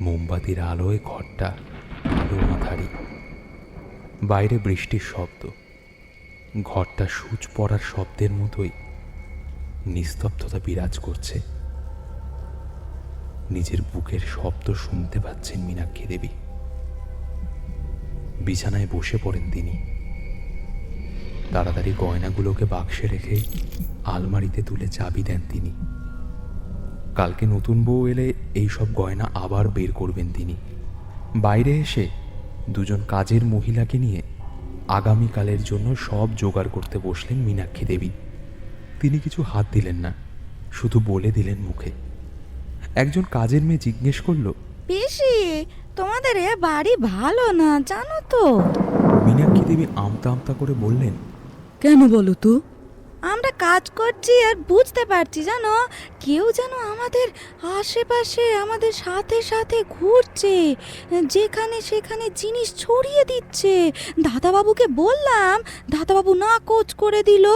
মোমবাতির আলোয় ঘরটা আলো বাইরে বৃষ্টির শব্দ। ঘরটা সূচ পড়ার শব্দের মতোই নিস্তব্ধতা বিরাজ করছে। নিজের বুকের শব্দ শুনতে পাচ্ছেন মীনাক্ষী দেবী। বিছানায় বসে পড়েন তিনি। তাড়াতাড়ি গয়নাগুলোকে বাক্সে রেখে আলমারিতে তুলে চাবি দেন তিনি। কালকে নতুন বউ এলে এই সব গয়না আবার বের করবেন তিনি। বাইরে এসে দুজন কাজের মহিলাকে নিয়ে আগামীকালের জন্য সব জোগাড় করতে বসলেন মীনাক্ষী দেবী। তিনি কিছু হাত দিলেন না শুধু বলে দিলেন মুখে। একজন কাজের মেয়ে জিজ্ঞেস করল পিসি তোমাদের এ বাড়ি ভালো না জানো তো? মীনাক্ষী দেবী আমতা আমতা করে বললেন কেন বলো তো? কাজ করছি আর বুঝতে পারছি, জানো? কেউ যেন আমাদের আশেপাশে আমাদের সাথে সাথে ঘুরছে, যেখানে সেখানে জিনিস ছড়িয়ে দিচ্ছে। দাদাবাবুকে বললাম, দাদাবাবু না কোচ করে দিল।